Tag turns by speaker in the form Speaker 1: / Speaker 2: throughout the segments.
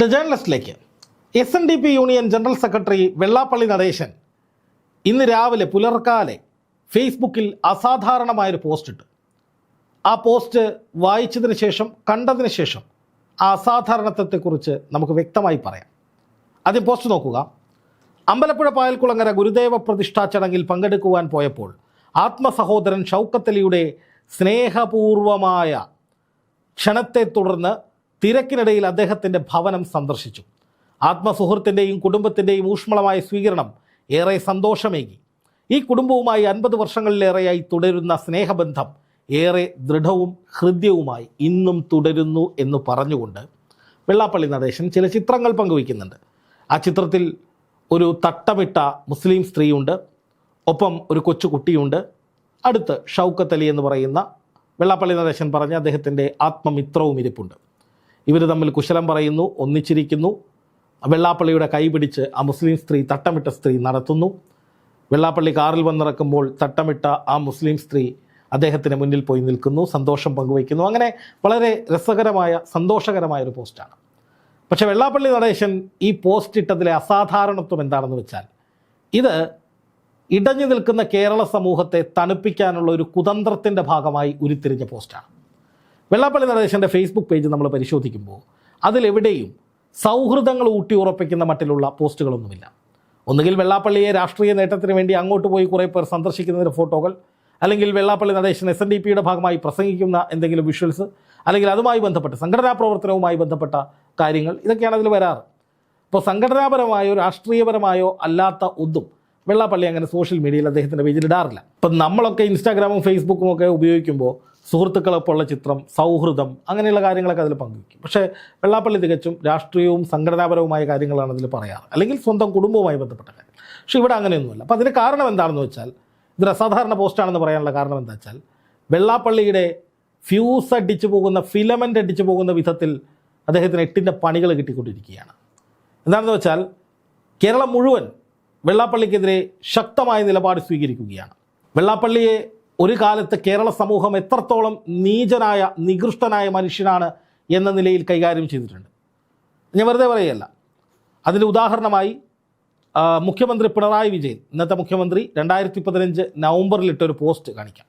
Speaker 1: The ജേർണലിസ്റ്റിലേക്ക് S N D P union general secretary Vellappally Natesan ഇന്ന് രാവിലെ പുലർക്കാലെ ഫേസ്ബുക്കിൽ അസാധാരണമായൊരു post ഇട്ടു ആ പോസ്റ്റ് വായിച്ചതിന് ശേഷം കണ്ടതിന് ശേഷം ആ അസാധാരണത്വത്തെക്കുറിച്ച് നമുക്ക് വ്യക്തമായി പറയാം. ആദ്യം പോസ്റ്റ് നോക്കുക. അമ്പലപ്പുഴ പായൽക്കുളങ്ങര ഗുരുദേവ പ്രതിഷ്ഠാ ചടങ്ങിൽ പങ്കെടുക്കുവാൻ പോയപ്പോൾ ആത്മസഹോദരൻ ഷൗക്കത്തലിയുടെ സ്നേഹപൂർവമായ ക്ഷണത്തെ തുടർന്ന് തിരക്കിനിടയിൽ അദ്ദേഹത്തിന്റെ ഭവനം സന്ദർശിച്ചു. ആത്മസുഹൃത്തിന്റെയും കുടുംബത്തിന്റെയും ഊഷ്മളമായ സ്വീകരണം ഏറെ സന്തോഷമേകി. ഈ കുടുംബവുമായി അൻപത് വർഷങ്ങളിലേറെയായി തുടരുന്ന സ്നേഹബന്ധം ഏറെ ദൃഢവും ഹൃദ്യവുമായി ഇന്നും തുടരുന്നു എന്ന് പറഞ്ഞുകൊണ്ട് വെള്ളാപ്പള്ളി നടേശൻ ചില ചിത്രങ്ങൾ പങ്കുവയ്ക്കുന്നുണ്ട്. ആ ചിത്രത്തിൽ ഒരു തട്ടമിട്ട മുസ്ലിം സ്ത്രീയുണ്ട്. ഒപ്പം ഒരു കൊച്ചുകുട്ടിയുണ്ട് അടുത്ത് ഷൗക്കത്ത് അലി എന്ന് പറയുന്ന വെള്ളാപ്പള്ളി നടേശൻ പറഞ്ഞ അദ്ദേഹത്തിന്റെ ആത്മമിത്രവും ഇരിപ്പുണ്ട്. ഇവർ തമ്മിൽ കുശലം പറയുന്നു ഒന്നിച്ചിരിക്കുന്നു. വെള്ളാപ്പള്ളിയുടെ കൈ പിടിച്ച് ആ മുസ്ലിം സ്ത്രീ തട്ടമിട്ട സ്ത്രീ നടത്തുന്നു. വെള്ളാപ്പള്ളി കാറിൽ വന്നിറക്കുമ്പോൾ തട്ടമിട്ട ആ മുസ്ലിം സ്ത്രീ അദ്ദേഹത്തിന് മുന്നിൽ പോയി നിൽക്കുന്നു സന്തോഷം പങ്കുവയ്ക്കുന്നു. അങ്ങനെ വളരെ രസകരമായ സന്തോഷകരമായ ഒരു പോസ്റ്റാണ്. പക്ഷേ വെള്ളാപ്പള്ളി നടേശൻ ഈ പോസ്റ്റ് ഇട്ടതിലെ അസാധാരണത്വം എന്താണെന്ന് വെച്ചാൽ ഇത് ഇടഞ്ഞു നിൽക്കുന്ന കേരള സമൂഹത്തെ തണുപ്പിക്കാനുള്ള ഒരു കുതന്ത്രത്തിന്റെ ഭാഗമായി ഉരുത്തിരിഞ്ഞ പോസ്റ്റാണ്. വെള്ളാപ്പള്ളി നടേശന്റെ ഫേസ്ബുക്ക് പേജ് നമ്മൾ പരിശോധിക്കുമ്പോൾ അതിലെവിടെയും സൗഹൃദങ്ങൾ ഊട്ടി ഉറപ്പിക്കുന്ന മട്ടിലുള്ള പോസ്റ്റുകളൊന്നുമില്ല. ഒന്നുകിൽ വെള്ളാപ്പള്ളിയെ രാഷ്ട്രീയ നേട്ടത്തിന് വേണ്ടി അങ്ങോട്ട് പോയി കുറേ പേർ സന്ദർശിക്കുന്നതിന്റെ ഫോട്ടോകൾ അല്ലെങ്കിൽ Vellappally Natesan S N D പിയുടെ ഭാഗമായി പ്രസംഗിക്കുന്ന എന്തെങ്കിലും വിഷ്വൽസ് അല്ലെങ്കിൽ അതുമായി ബന്ധപ്പെട്ട് സംഘടനാ പ്രവർത്തനവുമായി ബന്ധപ്പെട്ട കാര്യങ്ങൾ ഇതൊക്കെയാണ് അതിൽ വരാറ്. ഇപ്പോൾ സംഘടനാപരമായോ രാഷ്ട്രീയപരമായോ അല്ലാത്ത ഒന്നും വെള്ളാപ്പള്ളി അങ്ങനെ സോഷ്യൽ മീഡിയയിൽ അദ്ദേഹത്തിന്റെ പേജിൽ ഇടാറില്ല. ഇപ്പം നമ്മളൊക്കെ ഇൻസ്റ്റാഗ്രാമും ഫേസ്ബുക്കും ഒക്കെ ഉപയോഗിക്കുമ്പോൾ സുഹൃത്തുക്കളൊപ്പമുള്ള ചിത്രം സൗഹൃദം അങ്ങനെയുള്ള കാര്യങ്ങളൊക്കെ അതിൽ പങ്കുവയ്ക്കും പക്ഷേ വെള്ളാപ്പള്ളി തികച്ചും രാഷ്ട്രീയവും സംഘടനാപരവുമായ കാര്യങ്ങളാണ് അതിൽ പറയാറ്. അല്ലെങ്കിൽ സ്വന്തം കുടുംബവുമായി ബന്ധപ്പെട്ട കാര്യം. പക്ഷേ ഇവിടെ അങ്ങനെയൊന്നുമല്ല. അപ്പോൾ അതിന് കാരണം എന്താണെന്ന് വെച്ചാൽ ഇതൊരു അസാധാരണ പോസ്റ്റാണെന്ന് പറയാനുള്ള കാരണം എന്താ വെച്ചാൽ വെള്ളാപ്പള്ളിയുടെ ഫ്യൂസ് അടിച്ചു പോകുന്ന ഫിലമെന്റ് അടിച്ചു പോകുന്ന വിധത്തിൽ അദ്ദേഹത്തിന് എട്ടിന്റെ പണികൾ കിട്ടിക്കൊണ്ടിരിക്കുകയാണ്. എന്താണെന്ന് വെച്ചാൽ കേരളം മുഴുവൻ വെള്ളാപ്പള്ളിക്കെതിരെ ശക്തമായ നിലപാട് സ്വീകരിക്കുകയാണ്. വെള്ളാപ്പള്ളിയെ ഒരു കാലത്ത് കേരള സമൂഹം എത്രത്തോളം നീചനായ നികൃഷ്ടനായ മനുഷ്യനാണ് എന്ന നിലയിൽ കൈകാര്യം ചെയ്തിട്ടുണ്ട്. ഞാൻ വെറുതെ പറയുകയല്ല. അതിന്റെ ഉദാഹരണമായി മുഖ്യമന്ത്രി പിണറായി വിജയൻ ഇന്നത്തെ മുഖ്യമന്ത്രി രണ്ടായിരത്തി പതിനഞ്ച് നവംബറിലിട്ട ഒരു പോസ്റ്റ് കാണിക്കാം.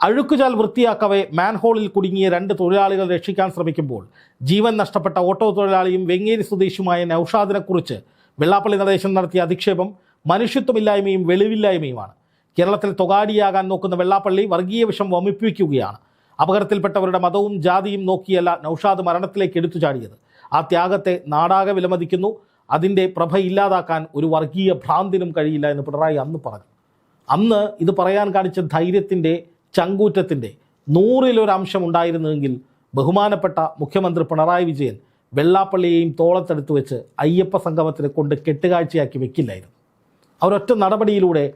Speaker 1: അഴുക്കുചാൽ വൃത്തിയാക്കവേ മാൻഹോളിൽ കുടുങ്ങിയ രണ്ട് തൊഴിലാളികൾ രക്ഷിക്കാൻ ശ്രമിക്കുമ്പോൾ ജീവൻ നഷ്ടപ്പെട്ട ഓട്ടോ തൊഴിലാളിയും വെങ്ങേരി സ്വദേശിയുമായ നൌഷാദിനെക്കുറിച്ച് വെള്ളാപ്പള്ളി നടേശൻ നടത്തിയ അധിക്ഷേപം മനുഷ്യത്വമില്ലായ്മയും വെളിവില്ലായ്മയുമാണ്. കേരളത്തിൽ തൊകാടിയാകാൻ നോക്കുന്ന വെള്ളാപ്പള്ളി വർഗീയ വിഷം വമിപ്പിക്കുകയാണ്. അപകടത്തിൽപ്പെട്ടവരുടെ മതവും ജാതിയും നോക്കിയല്ല നൌഷാദ് മരണത്തിലേക്ക് എടുത്തു ചാടിയത്. ആ ത്യാഗത്തെ നാടാകെ വിലമതിക്കുന്നു. അതിന്റെ പ്രഭ ഇല്ലാതാക്കാൻ ഒരു വർഗീയ ഭ്രാന്തിനും കഴിയില്ല എന്ന് പിണറായി അന്ന് പറഞ്ഞു. അന്ന് ഇത് പറയാൻ കാണിച്ച ധൈര്യത്തിന്റെ ചങ്കൂറ്റത്തിന്റെ നൂറിലൊരംശം ഉണ്ടായിരുന്നുവെങ്കിൽ ബഹുമാനപ്പെട്ട മുഖ്യമന്ത്രി പിണറായി വിജയൻ വെള്ളാപ്പള്ളിയെയും തോളത്തെടുത്ത് വെച്ച് അയ്യപ്പ സംഗമത്തിനെ കൊണ്ട് കെട്ടുകാഴ്ചയാക്കി വെക്കില്ലായിരുന്നു. അവരൊറ്റ നടപടിയിലൂടെ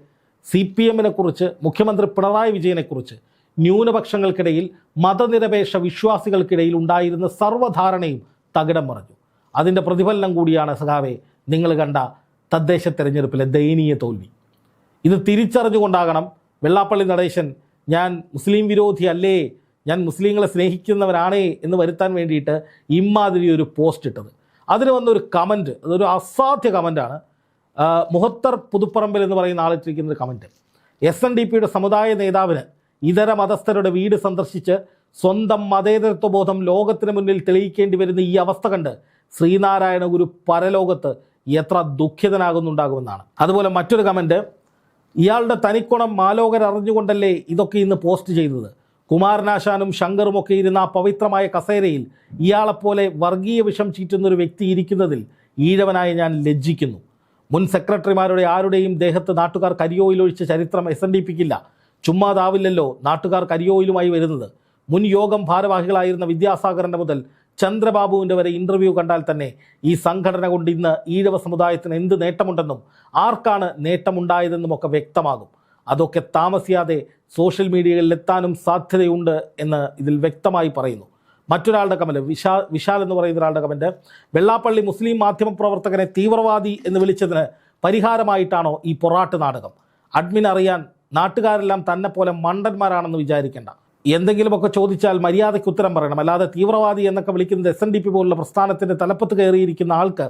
Speaker 1: സി പി എമ്മിനെ കുറിച്ച് മുഖ്യമന്ത്രി പിണറായി വിജയനെക്കുറിച്ച് ന്യൂനപക്ഷങ്ങൾക്കിടയിൽ മതനിരപേക്ഷ വിശ്വാസികൾക്കിടയിൽ ഉണ്ടായിരുന്ന സർവധാരണയും തകിടം മറിഞ്ഞു. അതിന്റെ പ്രതിഫലനം കൂടിയാണ് സഖാവെ നിങ്ങൾ കണ്ട തദ്ദേശ തെരഞ്ഞെടുപ്പിലെ ദയനീയ തോൽവി. ഇത് തിരിച്ചറിഞ്ഞുകൊണ്ടാകണം വെള്ളാപ്പള്ളി നടേശൻ ഞാൻ മുസ്ലിം വിരോധി അല്ലേ? ഞാൻ മുസ്ലിങ്ങളെ സ്നേഹിക്കുന്നവരാണേ? എന്ന് വരുത്താൻ വേണ്ടിയിട്ട് ഇമ്മാതിരി ഒരു പോസ്റ്റ് ഇട്ടത്. അതിന് വന്നൊരു കമന്റ് അതൊരു അസാധ്യ കമന്റാണ് മുഹത്തർ പുതുപ്പറമ്പിൽ എന്ന് പറയുന്ന ആളിട്ടിരിക്കുന്ന ഒരു കമന്റ് എസ് എൻ ഡി പിയുടെ സമുദായ നേതാവിന് ഇതര മതസ്ഥരുടെ വീട് സന്ദർശിച്ച് സ്വന്തം മതേതരത്വ ബോധം ലോകത്തിന് മുന്നിൽ തെളിയിക്കേണ്ടി വരുന്ന ഈ അവസ്ഥ കണ്ട് ശ്രീനാരായണ ഗുരു പരലോകത്ത് എത്ര ദുഃഖിതനാകുന്നുണ്ടാകുമെന്നാണ്. അതുപോലെ മറ്റൊരു കമന്റ് ഇയാളുടെ തനിക്കുണം മാലോകർ അറിഞ്ഞുകൊണ്ടല്ലേ ഇതൊക്കെ ഇന്ന് പോസ്റ്റ് ചെയ്തത്? കുമാരനാശാനും ശങ്കറും ഒക്കെ ഇരുന്ന ആ പവിത്രമായ കസേരയിൽ ഇയാളെപ്പോലെ വർഗീയ വിഷം ചീറ്റുന്ന ഒരു വ്യക്തി ഇരിക്കുന്നതിൽ ഈഴവനായി ഞാൻ ലജ്ജിക്കുന്നു. മുൻ സെക്രട്ടറിമാരുടെ ആരുടെയും ദേഹത്ത് നാട്ടുകാർ കരിയോയിലൊഴിച്ച ചരിത്രം എസ് എൻ ഡി പിക്കില്ല. ചുമ്മാതാവില്ലല്ലോ നാട്ടുകാർ കരിയോയിലുമായി വരുന്നത്. മുൻ യോഗം ഭാരവാഹികളായിരുന്ന വിദ്യാസാഗറിന്റെ മുതൽ ചന്ദ്രബാബുവിന്റെ വരെ ഇന്റർവ്യൂ കണ്ടാൽ തന്നെ ഈ സംഘടന കൊണ്ട് ഇന്ന് ഈഴവ സമുദായത്തിന് എന്ത് നേട്ടമുണ്ടെന്നും ആർക്കാണ് നേട്ടമുണ്ടായതെന്നും ഒക്കെ വ്യക്തമാകും. അതൊക്കെ താമസിയാതെ സോഷ്യൽ മീഡിയകളിലെത്താനും സാധ്യതയുണ്ട് എന്ന് ഇതിൽ വ്യക്തമായി പറയുന്നു. മറ്റൊരാളുടെ കമന്റ് വിശാൽ വിശാൽ എന്ന് പറയുന്ന ഒരാളുടെ കമന്റ് വെള്ളാപ്പള്ളി മുസ്ലിം മാധ്യമ പ്രവർത്തകനെ തീവ്രവാദി എന്ന് വിളിച്ചതിന് പരിഹാരമായിട്ടാണോ ഈ പൊറാട്ട് നാടകം? അഡ്മിൻ അറിയാൻ നാട്ടുകാരെല്ലാം തന്നെ പോലെ മണ്ടന്മാരാണെന്ന് വിചാരിക്കേണ്ട. എന്തെങ്കിലുമൊക്കെ ചോദിച്ചാൽ മര്യാദയ്ക്ക് ഉത്തരം പറയണം. അല്ലാതെ തീവ്രവാദി എന്നൊക്കെ വിളിക്കുന്നത് എസ് എൻ ഡി പി പോലുള്ള പ്രസ്ഥാനത്തിന്റെ തലപ്പത്ത് കയറിയിരിക്കുന്ന ആൾക്ക്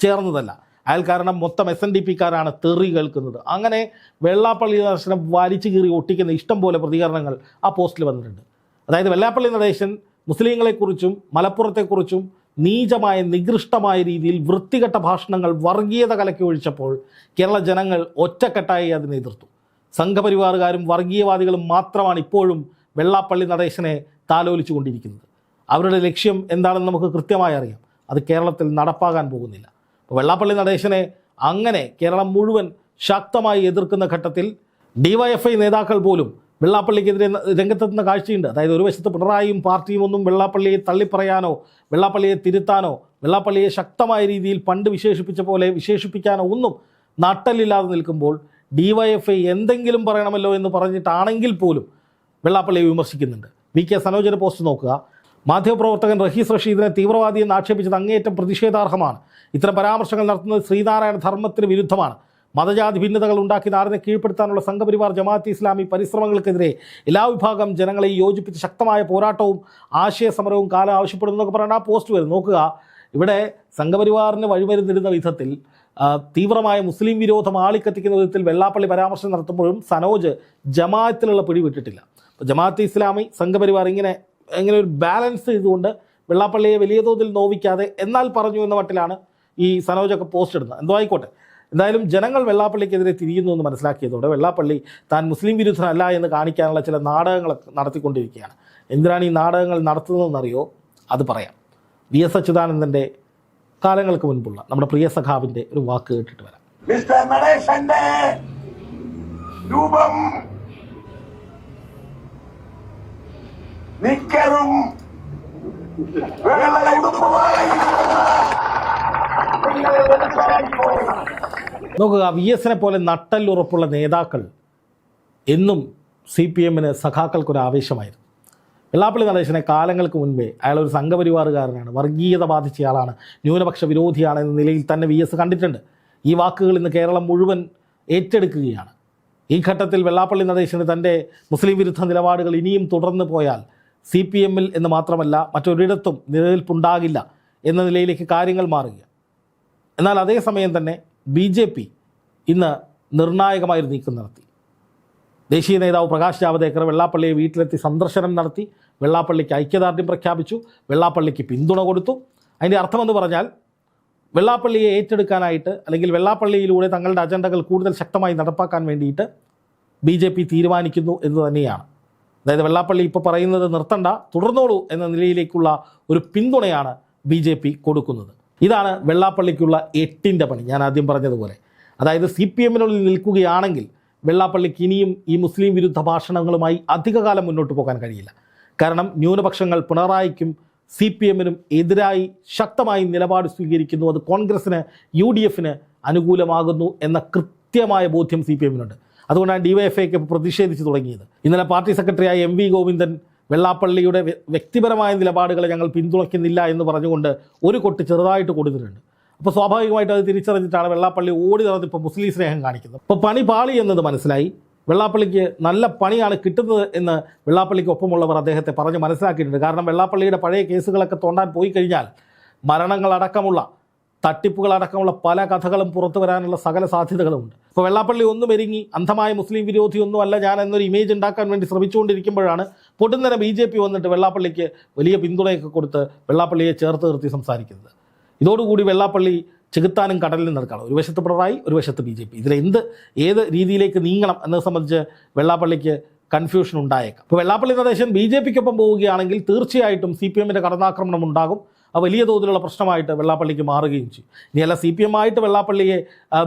Speaker 1: ചേർന്നതല്ല. അയാൾ കാരണം മൊത്തം എസ് എൻ ഡി പിക്കാരാണ് തെറി കേൾക്കുന്നത്. അങ്ങനെ വെള്ളാപ്പള്ളി ദർശനം വലിച്ചു കീറി ഒട്ടിക്കുന്ന ഇഷ്ടം പോലെ പ്രതികരണങ്ങൾ ആ പോസ്റ്റിൽ വന്നിട്ടുണ്ട്. അതായത് വെള്ളാപ്പള്ളി നടേശൻ മുസ്ലിങ്ങളെക്കുറിച്ചും മലപ്പുറത്തെക്കുറിച്ചും നീചമായ നികൃഷ്ടമായ രീതിയിൽ വൃത്തികെട്ട ഭാഷണങ്ങൾ വർഗീയത കലക്കി ഒഴിച്ചപ്പോൾ കേരള ജനങ്ങൾ ഒറ്റക്കെട്ടായി അതിനെ എതിർത്തു. സംഘപരിവാറുകാരും വർഗീയവാദികളും മാത്രമാണ് ഇപ്പോഴും വെള്ളാപ്പള്ളി നടേശനെ താലോലിച്ചു കൊണ്ടിരിക്കുന്നത് അവരുടെ ലക്ഷ്യം എന്താണെന്ന് നമുക്ക് കൃത്യമായി അറിയാം. അത് കേരളത്തിൽ നടപ്പാകാൻ പോകുന്നില്ല. വെള്ളാപ്പള്ളി നടേശനെ അങ്ങനെ കേരളം മുഴുവൻ ശക്തമായി എതിർക്കുന്ന ഘട്ടത്തിൽ ഡിവൈഎഫ്ഐ നേതാക്കൾ പോലും വെള്ളാപ്പള്ളിക്കെതിരെ രംഗത്തെത്തുന്ന കാഴ്ചയുണ്ട്. അതായത് ഒരു വശത്ത് പിണറായിയും പാർട്ടിയും ഒന്നും വെള്ളാപ്പള്ളിയെ തള്ളിപ്പറയാനോ വെള്ളാപ്പള്ളിയെ തിരുത്താനോ വെള്ളാപ്പള്ളിയെ ശക്തമായ രീതിയിൽ പണ്ട് വിശേഷിപ്പിച്ച പോലെ വിശേഷിപ്പിക്കാനോ ഒന്നും നട്ടലില്ലാതെ നിൽക്കുമ്പോൾ ഡിവൈഎഫ്ഐ എന്തെങ്കിലും പറയണമല്ലോ എന്ന് പറഞ്ഞിട്ടാണെങ്കിൽ പോലും വെള്ളാപ്പള്ളിയെ വിമർശിക്കുന്നുണ്ട്. വി കെ സനോജന പോസ്റ്റ് നോക്കുക. മാധ്യമപ്രവർത്തകൻ റഹീസ് റഷീദിനെ തീവ്രവാദിയെന്ന് ആക്ഷേപിച്ചത് അങ്ങേയറ്റം പ്രതിഷേധാർഹമാണ്. ഇത്തരം പരാമർശങ്ങൾ നടത്തുന്നത് ശ്രീനാരായണ ധർമ്മത്തിന് വിരുദ്ധമാണ്. മതജാതി ഭിന്നതകൾ ഉണ്ടാക്കി നാടിനെ കീഴ്പ്പെടുത്താനുള്ള സംഘപരിവാർ ജമാഅത്ത് ഇസ്ലാമി പരിശ്രമങ്ങൾക്കെതിരെ എല്ലാ വിഭാഗം ജനങ്ങളെയും യോജിപ്പിച്ച് ശക്തമായ പോരാട്ടവും ആശയസമരവും കാലം ആവശ്യപ്പെടുന്നതൊക്കെ പറഞ്ഞാൽ ആ പോസ്റ്റ് വരും നോക്കുക ഇവിടെ സംഘപരിവാറിന് വഴിമരുന്നിരുന്ന വിധത്തിൽ തീവ്രമായ മുസ്ലിം വിരോധം ആളിക്കത്തിക്കുന്ന വിധത്തിൽ വെള്ളാപ്പള്ളി പരാമർശം നടത്തുമ്പോഴും സനോജ് ജമാഅത്തിലുള്ള പിടി വിട്ടിട്ടില്ല ജമാഅത്ത് ഇസ്ലാമി സംഘപരിവാർ ഇങ്ങനെ ഇങ്ങനെ ഒരു ബാലൻസ് ചെയ്തുകൊണ്ട് വെള്ളാപ്പള്ളിയെ വലിയ തോതിൽ നോവിക്കാതെ എന്നാൽ പറഞ്ഞു എന്ന മട്ടിലാണ് ഈ സനോജൊക്കെ പോസ്റ്റ് ഇടുന്നത്. എന്തോ ആയിക്കോട്ടെ. എന്തായാലും ജനങ്ങൾ വെള്ളാപ്പള്ളിക്കെതിരെ തിരിയുന്നു എന്ന് മനസ്സിലാക്കിയതോടെ വെള്ളാപ്പള്ളി താൻ മുസ്ലിം വിരുദ്ധനല്ല എന്ന് കാണിക്കാനുള്ള ചില നാടകങ്ങൾ നടത്തിക്കൊണ്ടിരിക്കുകയാണ്. എന്തിനാണ് ഈ നാടകങ്ങൾ നടത്തുന്നതെന്നറിയോ? അത് പറയാം. വി എസ് അച്യുതാനന്ദന്റെ കാലങ്ങൾക്ക് മുൻപുള്ള നമ്മുടെ പ്രിയ സഖാവിന്റെ ഒരു വാക്ക് കേട്ടിട്ട് വരാം.
Speaker 2: രൂപം നിക്കറും വെള്ള ഉടുപ്പുമായി നിങ്ങളെ മനസ്സിലാക്കിക്കോ.
Speaker 1: നോക്കുക വി എസിനെ പോലെ നട്ടല്ലുറപ്പുള്ള നേതാക്കൾ എന്നും സി പി എമ്മിന് സഖാക്കൾക്കൊരു ആവേശമായിരുന്നു വെള്ളാപ്പള്ളി നടേശനെ കാലങ്ങൾക്ക് മുൻപേ അയാൾ ഒരു സംഘപരിവാറുകാരനാണ് വർഗീയത ബാധിച്ചയാളാണ് ന്യൂനപക്ഷ വിരോധിയാണ് എന്ന നിലയിൽ തന്നെ വി എസ് കണ്ടിട്ടുണ്ട്. ഈ വാക്കുകൾ ഇന്ന് കേരളം മുഴുവൻ ഏറ്റെടുക്കുകയാണ്. ഈ ഘട്ടത്തിൽ വെള്ളാപ്പള്ളി നടേശന് തന്റെ മുസ്ലിം വിരുദ്ധ നിലപാടുകൾ ഇനിയും തുടർന്ന് പോയാൽ സി പി എമ്മിൽ എന്ന് മാത്രമല്ല മറ്റൊരിടത്തും നിലനിൽപ്പുണ്ടാകില്ല എന്ന നിലയിലേക്ക് കാര്യങ്ങൾ മാറുക എന്നാൽ അതേസമയം തന്നെ ബി ജെ പി ഇന്ന് നിർണായകമായൊരു നീക്കം നടത്തി. ദേശീയ നേതാവ് പ്രകാശ് ജാവദേക്കർ വെള്ളാപ്പള്ളിയെ വീട്ടിലെത്തി സന്ദർശനം നടത്തി. വെള്ളാപ്പള്ളിക്ക് ഐക്യദാർഢ്യം പ്രഖ്യാപിച്ചു. വെള്ളാപ്പള്ളിക്ക് പിന്തുണ കൊടുത്തു. അതിന്റെ അർത്ഥമെന്ന് പറഞ്ഞാൽ വെള്ളാപ്പള്ളിയെ ഏറ്റെടുക്കാനായിട്ട് അല്ലെങ്കിൽ വെള്ളാപ്പള്ളിയിലൂടെ തങ്ങളുടെ അജണ്ടകൾ കൂടുതൽ ശക്തമായി നടപ്പാക്കാൻ വേണ്ടിയിട്ട് ബി ജെ പി തീരുമാനിക്കുന്നു എന്ന് തന്നെയാണ്. അതായത് വെള്ളാപ്പള്ളി ഇപ്പോൾ പറയുന്നത് നിർത്തണ്ട തുടർന്നോളൂ എന്ന നിലയിലേക്കുള്ള ഒരു പിന്തുണയാണ് ബി കൊടുക്കുന്നത്. ഇതാണ് വെള്ളാപ്പള്ളിക്കുള്ള എട്ടിന്റെ പണി. ഞാൻ ആദ്യം പറഞ്ഞതുപോലെ. അതായത് സി പി എമ്മിനുള്ളിൽ നിൽക്കുകയാണെങ്കിൽ വെള്ളാപ്പള്ളിക്ക് ഇനിയും ഈ മുസ്ലിം വിരുദ്ധ ഭാഷണങ്ങളുമായി അധികകാലം മുന്നോട്ട് പോകാൻ കഴിയില്ല. കാരണം ന്യൂനപക്ഷങ്ങൾ പിണറായിക്കും സി പി എമ്മിനും എതിരായി ശക്തമായി നിലപാട് സ്വീകരിക്കുന്നു. അത് കോൺഗ്രസ്സിന് യു ഡി എഫിന് അനുകൂലമാകുന്നു എന്ന കൃത്യമായ ബോധ്യം സി പി എമ്മിനുണ്ട് അതുകൊണ്ടാണ് ഡി വൈ എഫ് ഐക്ക് പ്രതിഷേധിച്ച് തുടങ്ങിയത്. ഇന്നലെ പാർട്ടി സെക്രട്ടറിയായ എം വി ഗോവിന്ദൻ വെള്ളാപ്പള്ളിയുടെ വ്യക്തിപരമായ നിലപാടുകളെ ഞങ്ങൾ പിന്തുണയ്ക്കുന്നില്ല എന്ന് പറഞ്ഞുകൊണ്ട് ഒരു കൊട്ട് ചെറുതായിട്ട് കൊടുത്തിട്ടുണ്ട്. അപ്പോൾ സ്വാഭാവികമായിട്ട് അത് തിരിച്ചറിഞ്ഞിട്ടാണ് വെള്ളാപ്പള്ളി ഓടി നടന്ന് ഇപ്പോൾ മുസ്ലിം സ്നേഹം കാണിക്കുന്നത്. അപ്പോൾ പണി പാളി എന്നത് മനസ്സിലായി. വെള്ളാപ്പള്ളിക്ക് നല്ല പണിയാണ് കിട്ടുന്നത് എന്ന് വെള്ളാപ്പള്ളിക്ക് ഒപ്പമുള്ളവർ അദ്ദേഹത്തെ പറഞ്ഞ് മനസ്സിലാക്കിയിട്ടുണ്ട്. കാരണം വെള്ളാപ്പള്ളിയുടെ പഴയ കേസുകളൊക്കെ തോണ്ടാൻ പോയി കഴിഞ്ഞാൽ മരണങ്ങളടക്കമുള്ള തട്ടിപ്പുകളടക്കമുള്ള പല കഥകളും പുറത്തു വരാനുള്ള സകല സാധ്യതകളുമുണ്ട്. ഇപ്പോൾ വെള്ളാപ്പള്ളി ഒന്നും എരുങ്ങി അന്ധമായ മുസ്ലിം വിരോധി ഒന്നുമല്ല ഞാൻ എന്നൊരു ഇമേജ് ഉണ്ടാക്കാൻ വേണ്ടി ശ്രമിച്ചുകൊണ്ടിരിക്കുമ്പോഴാണ് പൊടുന്നനെ ബി ജെ പി വന്നിട്ട് വെള്ളാപ്പള്ളിക്ക് വലിയ പിന്തുണയൊക്കെ കൊടുത്ത് വെള്ളാപ്പള്ളിയെ ചേർത്ത് നിർത്തി സംസാരിക്കുന്നത്. ഇതോടുകൂടി വെള്ളാപ്പള്ളി ചെകുത്താനും കടലിലും നടക്കണം. ഒരു വശത്ത് പിണറായി ഒരു വശത്ത് ബി ജെ പി. ഇതിലെന്ത് ഏത് രീതിയിലേക്ക് നീങ്ങണം എന്നത് സംബന്ധിച്ച് വെള്ളാപ്പള്ളിക്ക് കൺഫ്യൂഷൻ ഉണ്ടായേക്കാം. ഇപ്പോൾ വെള്ളാപ്പള്ളി നടേശൻ ബി ജെ പിക്കൊപ്പം പോവുകയാണെങ്കിൽ തീർച്ചയായിട്ടും സി പി എമ്മിന്റെ കടന്നാക്രമണം ഉണ്ടാകും. അത് വലിയ തോതിലുള്ള പ്രശ്നമായിട്ട് വെള്ളാപ്പള്ളിക്ക് മാറുകയും ചെയ്യും. ഇനി അല്ല സി പി എം ആയിട്ട് വെള്ളാപ്പള്ളിയെ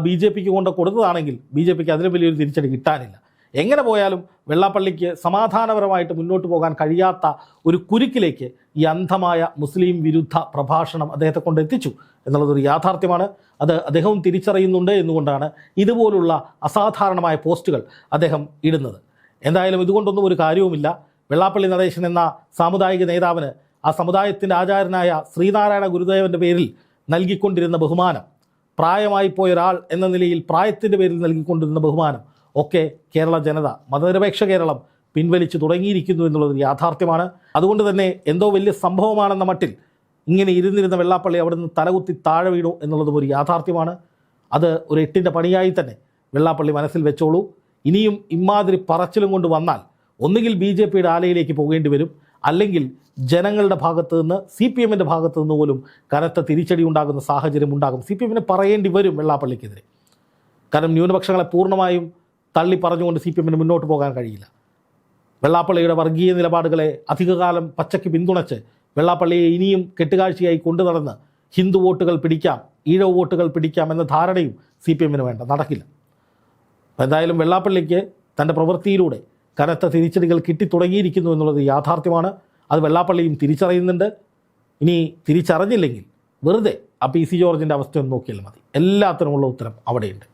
Speaker 1: ബി ജെ പിക്ക് കൊണ്ട് കൊടുത്തതാണെങ്കിൽ ബി ജെ പിക്ക് അതിന് വലിയൊരു തിരിച്ചടി കിട്ടാനില്ല. എങ്ങനെ പോയാലും വെള്ളാപ്പള്ളിക്ക് സമാധാനപരമായിട്ട് മുന്നോട്ട് പോകാൻ കഴിയാത്ത ഒരു കുരുക്കിലേക്ക് ഈ അന്ധമായ മുസ്ലിം വിരുദ്ധ പ്രഭാഷണം അദ്ദേഹത്തെ കൊണ്ട് എത്തിച്ചു എന്നുള്ളതൊരു യാഥാർത്ഥ്യമാണ്. അത് അദ്ദേഹവും തിരിച്ചറിയുന്നുണ്ട് എന്നുകൊണ്ടാണ് ഇതുപോലുള്ള അസാധാരണമായ പോസ്റ്റുകൾ അദ്ദേഹം ഇടുന്നത്. എന്തായാലും ഇതുകൊണ്ടൊന്നും ഒരു കാര്യവുമില്ല. വെള്ളാപ്പള്ളി നടേശൻ എന്ന സാമുദായിക നേതാവിന് ആ സമുദായത്തിന്റെ ആചാരനായ ശ്രീനാരായണ ഗുരുദേവന്റെ പേരിൽ നൽകിക്കൊണ്ടിരുന്ന ബഹുമാനം പ്രായമായി പോയ ഒരാൾ എന്ന നിലയിൽ പ്രായത്തിന്റെ പേരിൽ നൽകിക്കൊണ്ടിരുന്ന ബഹുമാനം ഒക്കെ കേരള ജനത മതനിരപേക്ഷ കേരളം പിൻവലിച്ചു തുടങ്ങിയിരിക്കുന്നു എന്നുള്ളത് യാഥാർത്ഥ്യമാണ്. അതുകൊണ്ട് തന്നെ എന്തോ വലിയ സംഭവമാണെന്ന മട്ടിൽ ഇങ്ങനെ ഇരുന്നിരുന്ന വെള്ളാപ്പള്ളി അവിടെ നിന്ന് തലകുത്തി താഴെ വീണു എന്നുള്ളതും ഒരു യാഥാർത്ഥ്യമാണ്. അത് ഒരു എട്ടിന്റെ പണിയായി തന്നെ വെള്ളാപ്പള്ളി മനസ്സിൽ വെച്ചോളൂ. ഇനിയും ഇമാതിരി പറച്ചിലും കൊണ്ട് വന്നാൽ ഒന്നുകിൽ ബി ജെ പിയുടെ ആലയിലേക്ക് പോകേണ്ടി വരും അല്ലെങ്കിൽ ജനങ്ങളുടെ ഭാഗത്തു നിന്ന് സി പി എമ്മിന്റെ ഭാഗത്ത് നിന്ന് പോലും കനത്ത തിരിച്ചടി ഉണ്ടാകുന്ന സാഹചര്യം ഉണ്ടാകും. സി പി എമ്മിന് പറയേണ്ടി വരും വെള്ളാപ്പള്ളിക്കെതിരെ. കാരണം ന്യൂനപക്ഷങ്ങളെ പൂർണമായും തള്ളി പറഞ്ഞുകൊണ്ട് സി പി എമ്മിന് മുന്നോട്ട് പോകാൻ കഴിയില്ല. വെള്ളാപ്പള്ളിയുടെ വർഗീയ നിലപാടുകളെ അധികകാലം പച്ചയ്ക്ക് പിന്തുണച്ച് വെള്ളാപ്പള്ളിയെ ഇനിയും കെട്ടുകാഴ്ചയായി കൊണ്ടു നടന്ന് ഹിന്ദു വോട്ടുകൾ പിടിക്കാം ഈഴവ വോട്ടുകൾ പിടിക്കാം എന്ന ധാരണയും സി പി എമ്മിന് വേണ്ട. നടക്കില്ല. എന്തായാലും വെള്ളാപ്പള്ളിക്ക് തന്റെ പ്രവൃത്തിയിലൂടെ കനത്ത തിരിച്ചടികൾ കിട്ടിത്തുടങ്ങിയിരിക്കുന്നു എന്നുള്ളത് യാഥാർത്ഥ്യമാണ്. അത് വെള്ളാപ്പള്ളിയും തിരിച്ചറിയുന്നുണ്ട്. ഇനി തിരിച്ചറിഞ്ഞില്ലെങ്കിൽ വെറുതെ ആ പി സി ജോർജിന്റെ അവസ്ഥ ഒന്ന് നോക്കിയാൽ മതി. എല്ലാത്തിനുമുള്ള ഉത്തരം അവിടെയുണ്ട്.